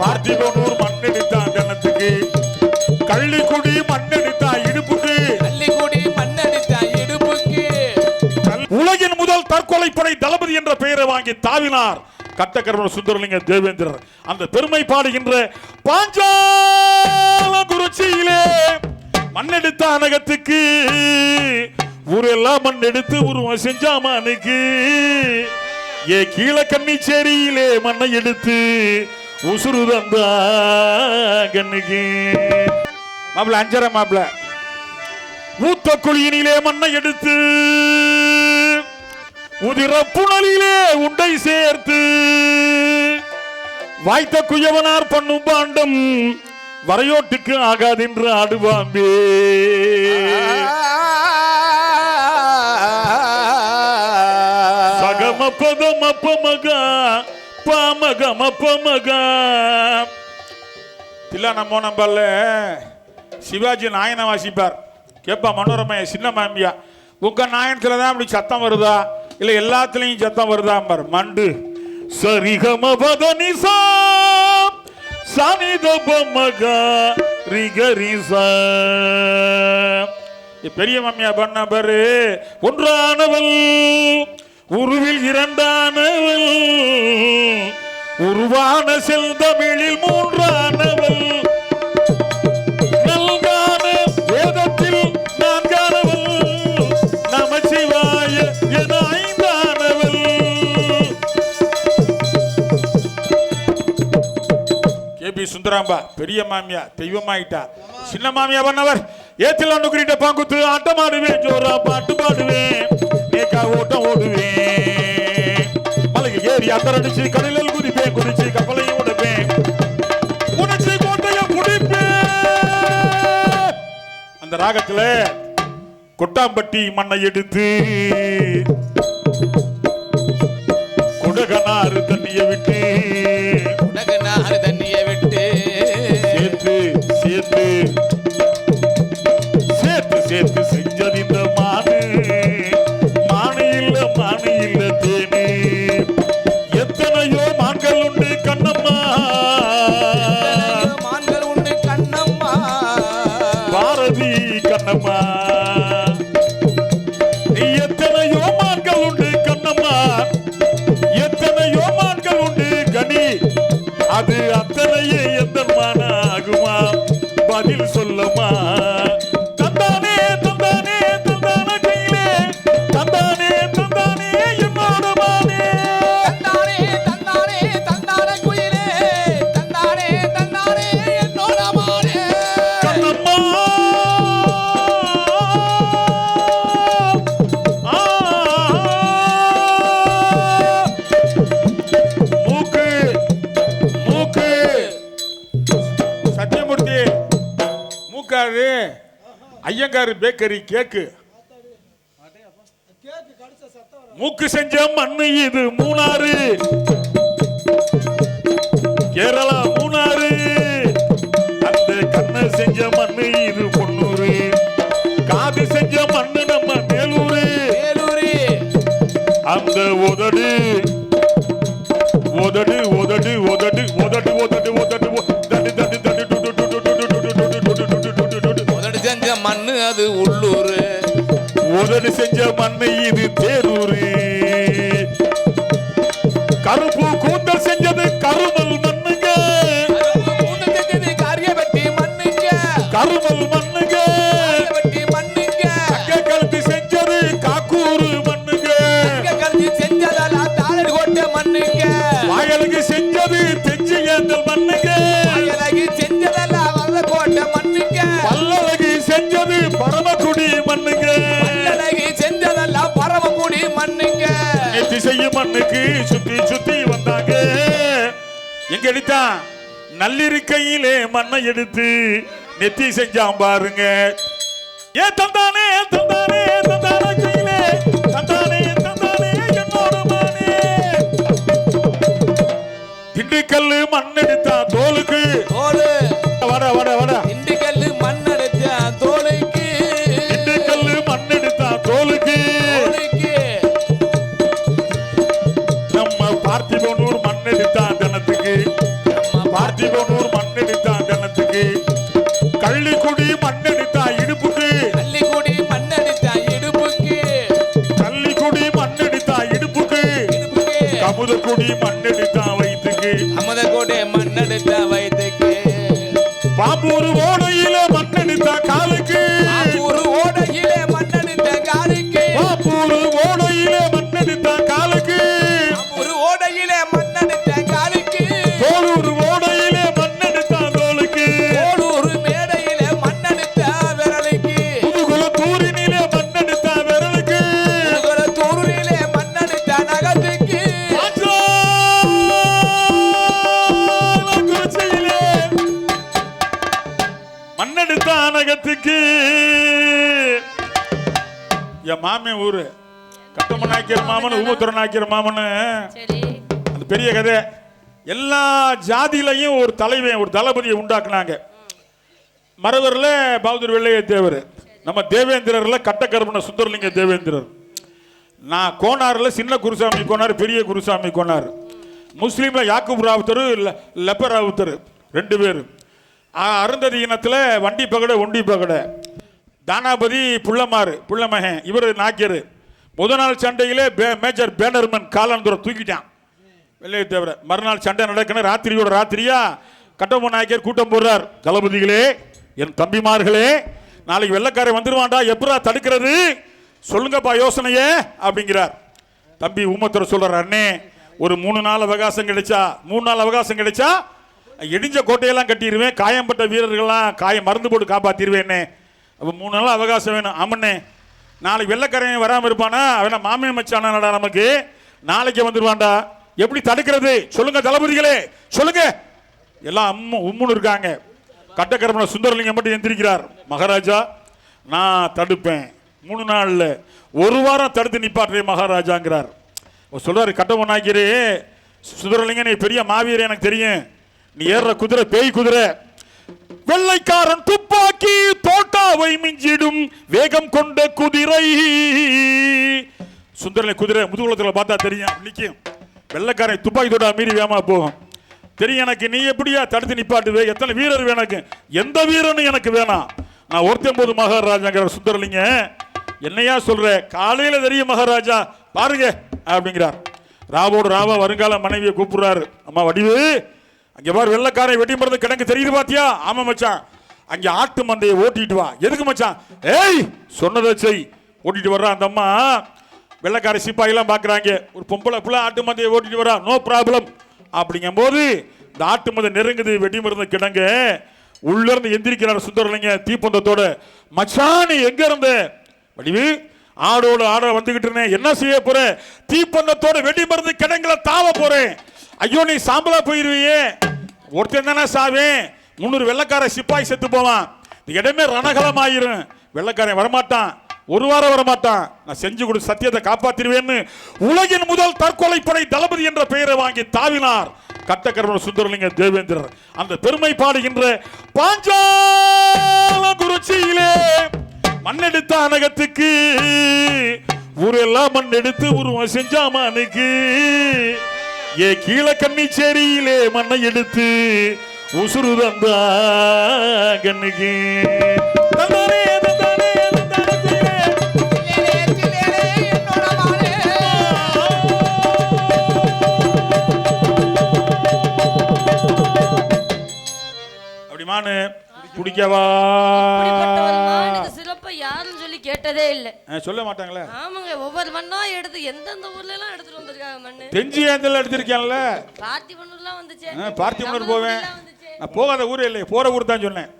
பார்த்திபனூர் மண்ணெடுத்தான் கணத்துக்கு கள்ளிக்குடி மண்ணெடுத்தான் இடுப்புக்கு. பள்ளிக்குடி மண்ணடித்த இடுப்புக்கு. உலகின் முதல் தற்கொலை படை தளபதி என்ற பெயரை வாங்கி தாவினார் கட்டக்கர்ம சுந்தரலிங்க தேவேந்திரர். அந்த பெருமை பாடுகின்ற பாஞ்சால குறிச்சியிலே மண்ணெடுத்த அனகத்துக்கு ஊரெல்லாம் மண் எடுத்து உருவம் செஞ்சாமானுக்கு ஏ கீழ கன்னிச்சேரியிலே மண்ணை எடுத்து உசுறு தந்தா கண்ணுக்கு. மாப்பிள்ள அஞ்சரை மாப்பிள மூத்த குழியினிலே மண்ணை எடுத்து உதிர புனலிலே உண்டை சேர்த்து வாய்த்த குயவனார் பண்ணும் பாண்டம் வரையோட்டுக்கு ஆகாதென்று ஆடுவாம்பே. சகம பதம பமக மப்பமக பமகா நம்ம நம்பல்ல சிவாஜி நாயனை வாசிப்பார். கேப்பா மனோரமைய சின்ன மாமியா. உங்க நாயனத்துல தான் அப்படி சத்தம் வருதா? இல்ல எல்லாத்துலயும் சத்தம் வருதா பாரு மண்டு. சரிகம பதனிசா சனித பமகா ரிகரிசா பெரிய மாமியா பண்ண பாரு ஒன்றானவள். உருவில் இரண்டானவள். உருவான செல்தமிழில் மூன்றானவள். நல்கான வேதத்தில் நான்கானவள். நமச்சிவாய என ஐந்தானவள். கே. பி. சுந்தராம்பா பெரிய மாமியா தெய்வமாயிட்டா. சின்ன மாமியா பண்ணவர். ஏத்தில் அண்ணுக்குறிட்ட பாங்குத்து ஆட்டம் ஆடுவேன் ஜோரா பாட்டு பாடுவேன். நேக்கா ஓட்டம் ஓடுவேன். ஏறி அத்தரடிச்சு கடலில் குதிப்பேன் குதிச்சு கப்பலையும் உடைப்பேன் உனச்சு கோட்டைய பிடிப்பேன் அந்த ராகத்துல கொட்டாம்பட்டி மண்ணை எடுத்து ஐயங்காரு பேக்கரி கேக்கு மூக்கு செஞ்ச மண்ணு இது மூணாறு. கேரளா மூணாறு. அந்த கண்ணை செஞ்ச மண்ணு இது பொன்னூறு. காது செஞ்ச மண்ணு நம்ம மேலூரு அந்த உதடு மண்ணு அது உள்ளூர். உதடு செஞ்ச மண்ணு இது தேரூரு. கருப்பு கூந்தல் செஞ்சது கருமல் மண்ணுங்க. கூந்தல் செஞ்சது காரியப்பட்டி மண்ணுங்க. கருமல் மண்ணுங்க. எங்க எடுத்தான் நள்ளிருக்கையிலே மண்ணை எடுத்து நெத்தி செஞ்சான் பாருங்க. ஏ தந்தானே தந்தானே தந்தானே கையிலே. தந்தானே தந்தானே என்னோட மானே திண்டுக்கல்லு மண் எடுத்தா தோலுக்கு. தோலு. வட வட வட. திண்டுக்கல்லு மண் அடைச்ச தோலுக்கு. திண்டுக்கல்லு மண் எடுத்தா தோலுக்கு. நம்ம பார்த்திபனூர் வயிற்றுக்கு மண்ணெடுத்தவை. ஆனகத்துக்கு என் மாமன் ஊரு. கட்டம நாய்க்கிற மாமன். ஊமத்துற நாய்க்கிற மாமன் அந்த பெரிய கதை. எல்லா ஜாதியிலையும் ஒரு தலைவன் ஒரு தளபதியை உண்டாக்குனாங்க. மறவரில் பகதூர் வெள்ளைய தேவர். நம்ம தேவேந்திரர்ல கட்டக்கருமண சுந்தரலிங்க தேவேந்திரர். நான் கோனாரில் சின்ன குருசாமி கோனார் பெரிய குருசாமி கோனார். முஸ்லீம்ல யாக்கூப் ராவுத்தர் லெப்பர் ராவுத்தர். ரெண்டு பேர். அ- அருந்ததி இனத்தில் வண்டி பகடை ஒண்டி பகடை. தானாபதி புள்ளமாறு புள்ளமகன் இவர் நாக்கியர் முத நாள் சண்டையிலே பே- மேஜர் பேனர்மன் காலாந்தூரம் தூக்கிட்டான். வெள்ளையை தவிர மறுநாள் சண்டை நடக்கணும் ராத்திரியோட ராத்திரியா கட்டபொம்மன் நாயக்கர் கூட்டம் போடுறார். தளபதிகளே என் தம்பிமார்களே நாளைக்கு வெள்ளைக்காரன் வந்துருவான்டா எப்படா தடுக்கிறது? சொல்லுங்கப்பா யோசனையே அப்படிங்கிறார். தம்பி ஊமத்தர் சொல்கிறார் அண்ணே ஒரு மூணு நாள் அவகாசம் கிடைச்சா மூணு நாள் அவகாசம் கிடைச்சா இடிஞ்ச கோட்டையெல்லாம் கட்டிடுவேன் காயம்பட்ட வீரர்கள்லாம் காயம் மருந்து போட்டு காப்பாற்றிடுவேன்னு அப்போ மூணு நாள் அவகாசம் வேணும். ஆமண்ணே. நாளைக்கு வெள்ளக்கரையன் வராமல் இருப்பானா? அவனை மாமே மச்சானடா நமக்கு? நாளைக்கு வந்துடுவான்டா எப்படி தடுக்கிறது? சொல்லுங்க தளபதிகளே சொல்லுங்க. எல்லாம் அம்மு உம்முன்னு இருக்காங்க. கட்டக்கரமண சுந்தரலிங்கம் மட்டும் எந்திரிக்கிறார். மகாராஜா நான் தடுப்பேன். மூணு நாளில் ஒரு வாரம் தடுத்து நிப்பாட்டுறேன் மகாராஜாங்கிறார். சொல்கிறார் சொல்றாரு கட்டபொம்மன் நாயக்கரே சுந்தரலிங்கம் நீ பெரிய மாவீரர் எனக்கு தெரியும். நீ ஏறுற குதிரை பேய் குதிரை. வெள்ளைக்காரன் துப்பாக்கி தோட்டாவை மிஞ்சிடும் வேகம் கொண்ட குதிரை. சுந்தரனை குதிரை முதுகுலத்தில் பார்த்தா தெரியும் நிற்கும் வெள்ளைக்காரன் துப்பாக்கி தோட்டா மீறி வேமா போகும். தெரியும் எனக்கு நீ எப்படியா தடுத்து நிப்பாட்டுவே எத்தனை வீரர் வேணும் எனக்கு? எந்த வீரனும் எனக்கு வேணாம். நான் ஒருத்தன் போது மகாராஜாங்கிற சுந்தரலிங்க. என்னையா சொல்ற? காலையில் தெரியும் மகாராஜா. பாருங்க அப்படிங்கிறார். ராவோடு ராவா வருங்கால மனைவியை கூப்பிடுறாரு. அம்மா வடிவு அங்கே பாரு வெள்ளக்காரை வெட்டி மருந்து கிடங்கு தெரியுது பாத்தியா? ஆமா மச்சான். அங்கே ஆட்டு மந்தையை ஓட்டிட்டு வா. எதுக்கு மச்சான்? ஏய் சொன்னதை செய். ஓட்டிட்டு வர்றா அந்த அம்மா. வெள்ளக்கார சிப்பாயெல்லாம் பார்க்குறாங்க. ஒரு பொம்பளை பிள்ளை ஆட்டு மந்தையை ஓட்டிட்டு வரா. நோ ப்ராப்ளம் அப்படிங்கும்போது இந்த ஆட்டு மந்தை நெருங்குது வெடி மருந்து கிடங்க. உள்ள இருந்து எந்திரிக்கிறார் சுந்தரலிங்க தீப்பந்தத்தோட. மச்சான் எங்க இருந்த? வடிவு ஆடோடு ஆட வந்துகிட்டு இருந்தேன். என்ன செய்ய போறேன் தீப்பந்தத்தோட வெடி மருந்து கிடங்களை தாவ போறேன். ஐயோ நீ சாம்பலா போயிருவியே. ஒருத்தன் தானே சாவேன். முன்னூறு வெள்ளக்கார சிப்பாய் செத்து போவான். இடமே ரணகலம் ஆயிரும் வெள்ளக்காரன் வரமாட்டான். ஒரு வாரம் வரமாட்டான். நான் செஞ்சு கொடு சத்தியத்தை காப்பாத்திருவேன்னு உலகின் முதல் தற்கொலை படை தளபதி என்ற பெயரை வாங்கி தாவினார். கட்டக்கர்ம சுந்தரலிங்க தேவேந்திரர். அந்த பெருமை பாடுகின்ற பாஞ்சால குறிச்சியிலே மண்ணெடுத்த அனகத்துக்கு ஊரெல்லாம் மண்ணெடுத்து உருவம் செஞ்சாமானுக்கு ஏ கீழ கன்னிச்சேரியிலே மண்ணை எடுத்து உசுறு தந்தா கண்ணுக்கு தந்தானே, அப்படிமானு சிறப்பை யாரும் சொல்லி கேட்டதே இல்ல. சொல்ல மாட்டாங்களே. ஆமாங்க ஒவ்வொரு மண்ணா எடுத்து எந்தெந்த ஊர்ல எல்லாம் எடுத்துட்டு வந்திருக்காங்க மண்ணு? தெஞ்சி ஏந்தல் எடுத்திருக்கேன்ல. பார்த்திபனூர்லாம் வந்துச்சு. பார்த்திபனூர் போவேன். நான் போகாத ஊரே இல்லை போற ஊர் தான் சொன்னேன்.